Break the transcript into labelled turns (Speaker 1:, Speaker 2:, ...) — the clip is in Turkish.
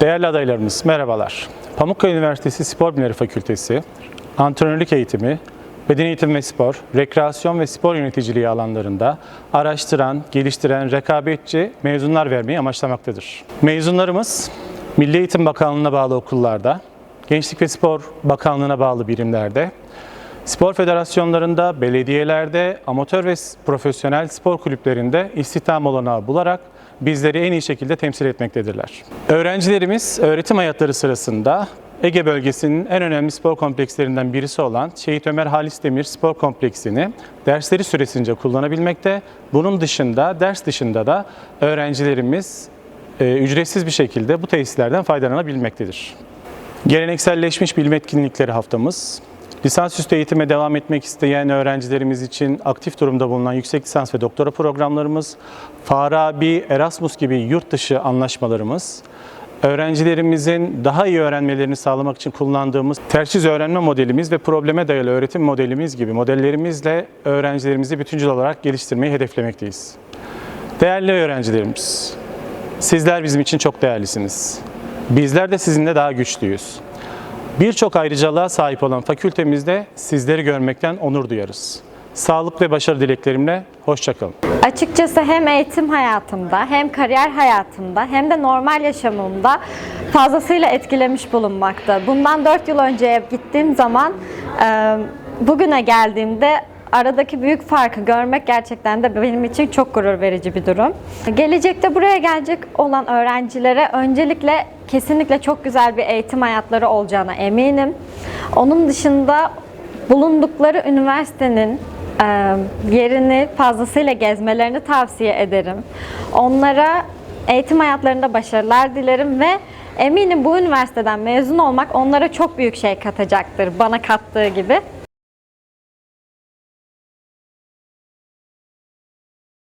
Speaker 1: Değerli adaylarımız merhabalar. Pamukkale Üniversitesi Spor Bilimleri Fakültesi, antrenörlük eğitimi, beden eğitimi ve spor, rekreasyon ve spor yöneticiliği alanlarında araştıran, geliştiren, rekabetçi mezunlar vermeyi amaçlamaktadır. Mezunlarımız Milli Eğitim Bakanlığı'na bağlı okullarda, Gençlik ve Spor Bakanlığı'na bağlı birimlerde, Spor federasyonlarında, belediyelerde, amatör ve profesyonel spor kulüplerinde istihdam olanağı bularak bizleri en iyi şekilde temsil etmektedirler. Öğrencilerimiz öğretim hayatları sırasında Ege bölgesinin en önemli spor komplekslerinden birisi olan Şehit Ömer Halis Demir Spor Kompleksini dersleri süresince kullanabilmekte. Bunun dışında, ders dışında da öğrencilerimiz e, ücretsiz bir şekilde bu tesislerden faydalanabilmektedir. Gelenekselleşmiş bilim etkinlikleri haftamız, lisansüstü eğitime devam etmek isteyen öğrencilerimiz için aktif durumda bulunan yüksek lisans ve doktora programlarımız, Farabi, Erasmus gibi yurt dışı anlaşmalarımız, öğrencilerimizin daha iyi öğrenmelerini sağlamak için kullandığımız tersiz öğrenme modelimiz ve probleme dayalı öğretim modelimiz gibi modellerimizle öğrencilerimizi bütüncül olarak geliştirmeyi hedeflemekteyiz. Değerli öğrencilerimiz, sizler bizim için çok değerlisiniz. Bizler de sizinle daha güçlüyüz. Birçok ayrıcalığa sahip olan fakültemizde sizleri görmekten onur duyarız. Sağlık ve başarı dileklerimle hoşçakalın.
Speaker 2: Açıkçası hem eğitim hayatımda hem kariyer hayatımda hem de normal yaşamımda fazlasıyla etkilemiş bulunmakta. Bundan 4 yıl önceye gittiğim zaman bugüne geldiğimde aradaki büyük farkı görmek gerçekten de benim için çok gurur verici bir durum. Gelecekte buraya gelecek olan öğrencilere öncelikle kesinlikle çok güzel bir eğitim hayatları olacağına eminim. Onun dışında bulundukları üniversitenin e, yerini fazlasıyla gezmelerini tavsiye ederim. Onlara eğitim hayatlarında başarılar dilerim ve eminim bu üniversiteden mezun olmak onlara çok büyük şey katacaktır bana kattığı gibi.